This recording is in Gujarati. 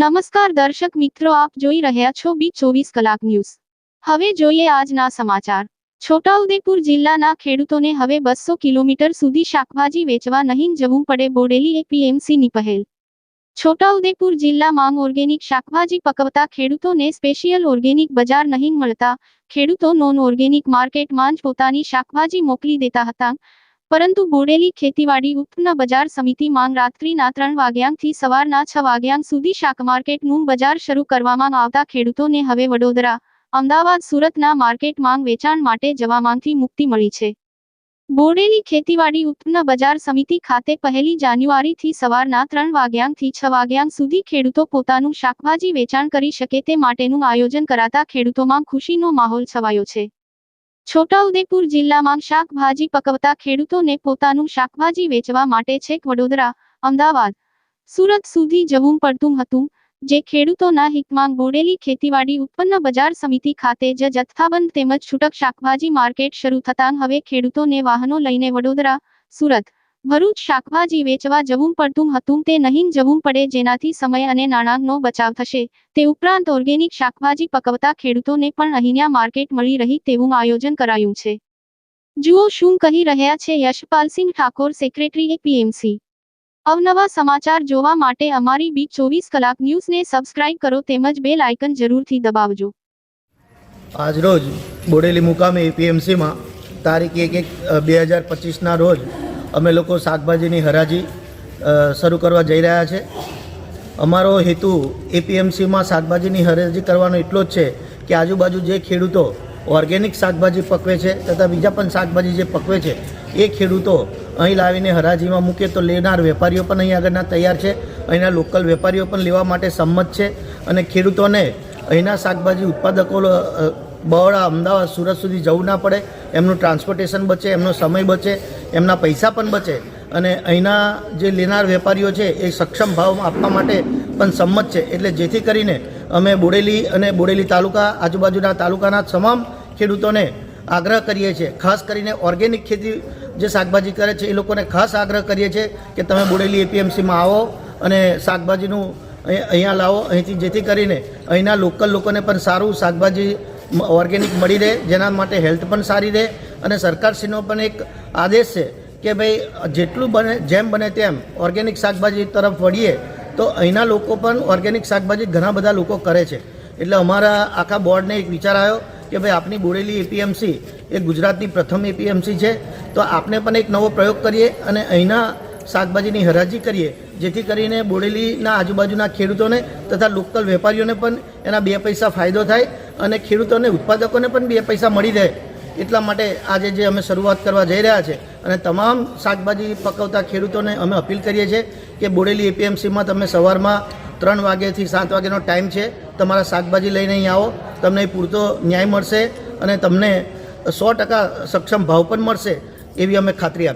નમસ્કાર દર્શક મિત્રો, આપ જોઈ રહ્યા છો બી ચોવીસ કલાક ન્યૂઝ. હવે જોઈએ આજના સમાચાર. છોટાઉદેપુર જિલ્લાના ખેડૂતોને હવે બસો કિલોમીટર સુધી શાકભાજી વેચવા નહીં જવું પડે બોડેલી એપીએમસીની પહેલ. છોટાઉદેપુર જિલ્લામાં ઓર્ગેનિક શાકભાજી પકવતા ખેડૂતોને સ્પેશિયલ ઓર્ગેનિક બજાર નહીં મળતા. ખેડૂતો નોન ઓર્ગેનિક માર્કેટમાં જ પોતાની શાકભાજી મોકલી દેતા હતા. પરંતુ બોડેલી ખેતીવાડી ઉપના બજાર સમિતિ માંગ રાત્રિના ત્રણ વાગ્યાથી સવારના છ વાગ્યા સુધી શાક માર્કેટનું બજાર શરૂ કરવામાં આવતા ખેડૂતોને હવે વડોદરા, અમદાવાદ, સુરતના માર્કેટ માંગ વેચાણ માટે જવામાંથી મુક્તિ મળી છે. બોડેલી ખેતીવાડી ઉપના બજાર સમિતિ ખાતે પહેલી જાન્યુઆરીથી સવારના ત્રણ વાગ્યાથી છ વાગ્યા સુધી ખેડૂતો પોતાનું શાકભાજી વેચાણ કરી શકે તે માટેનું આયોજન કરાતા ખેડૂતોમાં ખુશીનો માહોલ છવાયો છે. છોટાઉદેપુર જિલ્લામાં શાકભાજી પકવતા ખેડૂતોને પોતાનું શાકભાજી વેચવા માટે છેક વડોદરા, અમદાવાદ, સુરત સુધી જવું પડતું હતું, જે ખેડૂતોના હિતમાં બોડેલી ખેતીવાડી ઉત્પન્ન બજાર સમિતિ ખાતે જ જથ્થાબંધ તેમજ છૂટક શાકભાજી માર્કેટ શરૂ થતાં હવે ખેડૂતોને વાહનો લઈને વડોદરા, સુરત ભરૂચ શાકભાજી વેચવા જવું પડતું હતું તે નહીં જવું પડે જેનાથી સમય અને નાણાંનો બચાવ થશે. તે ઉપરાંત ઓર્ગેનિક શાકભાજી પકવતા ખેડૂતોને પણ અહીંયા માર્કેટ મળી રહી તેવું આયોજન કરાયું છે. જુઓ શું કહી રહ્યા છે યશપાલસિંહ ઠાકોર, સેક્રેટરી એપીએમસી. અવનવા સમાચાર જોવા માટે અમારી બી ચોવીસ કલાક ન્યૂઝને સબસ્ક્રાઇબ કરો તેમજ બેલ આઇકન જરૂરથી દબાવજો. આજરોજ બોડેલી મુકામે એપીએમસીમાં તારીખ એક એક બે હજાર પચીસના રોજ અમે લોકો શાકભાજીની હરાજી શરૂ કરવા જઈ રહ્યા છે. અમારો હેતુ એપીએમસીમાં શાકભાજીની હરાજી કરવાનો એટલો જ છે કે આજુબાજુ જે ખેડૂતો ઓર્ગેનિક શાકભાજી પકવે છે તથા બીજા પણ શાકભાજી જે પકવે છે, એ ખેડૂતો અહીં લાવીને હરાજીમાં મૂકે તો લેનાર વેપારીઓ પણ અહીં આગળના તૈયાર છે. અહીંના લોકલ વેપારીઓ પણ લેવા માટે સંમત છે અને ખેડૂતોને અહીંના શાકભાજી ઉત્પાદકો બહોળા અમદાવાદ સુરત સુધી જવું ના પડે, એમનું ટ્રાન્સપોર્ટેશન બચે, એમનો સમય બચે, એમના પૈસા પણ બચે. અને અહીંના જે લેનાર વેપારીઓ છે, એ સક્ષમ ભાવ આપવા માટે પણ સંમત છે. એટલે જેથી કરીને અમે બોડેલી અને બોડેલી તાલુકા, આજુબાજુના તાલુકાના તમામ ખેડૂતોને આગ્રહ કરીએ છીએ, ખાસ કરીને ઓર્ગેનિક ખેતી જે શાકભાજી કરે છે, એ લોકોને ખાસ આગ્રહ કરીએ છીએ કે તમે બોડેલી એપીએમસીમાં આવો અને શાકભાજીનું અહીં- અહીંયા લાવો. અહીંથી જેથી કરીને અહીંના લોકલ લોકોને પણ સારું શાકભાજી ઓર્ગેનિક મળી રહે, જેના માટે હેલ્થ પણ સારી રહે અને સરકારશ્રીનો પણ એક આદેશ છે કે ભાઈ, જેટલું બને, જેમ બને તેમ ઓર્ગેનિક શાકભાજી તરફ વળીએ, તો અહીંના લોકો પણ ઓર્ગેનિક શાકભાજી ઘણા બધા લોકો કરે છે. એટલે અમારા આખા બોર્ડને એક વિચાર આવ્યો કે ભાઈ, આપની બોડેલી એપીએમસી એ ગુજરાતની પ્રથમ એપીએમસી છે, તો આપણે પણ એક નવો પ્રયોગ કરીએ અને અહીંના શાકભાજીની હરાજી કરીએ, જેથી કરીને બોડેલીના આજુબાજુના ખેડૂતોને તથા લોકલ વેપારીઓને પણ એના બે પૈસા ફાયદો થાય અને ખેડૂતોને ઉત્પાદકોને પણ બે પૈસા મળી રહે એટલા માટે આજે જે અમે શરૂઆત કરવા જઈ રહ્યા છે અને તમામ શાકભાજી પકવતા ખેડૂતોને અમે અપીલ કરીએ છીએ કે બોડેલી એપીએમસીમાં તમે સવારમાં ત્રણ વાગ્યાથી સાત વાગ્યાનો ટાઈમ છે, તમારા શાકભાજી લઈને અહીં આવો, તમને પૂરતો ન્યાય મળશે અને તમને સો ટકા સક્ષમ ભાવ પણ મળશે એવી અમે ખાતરી આપી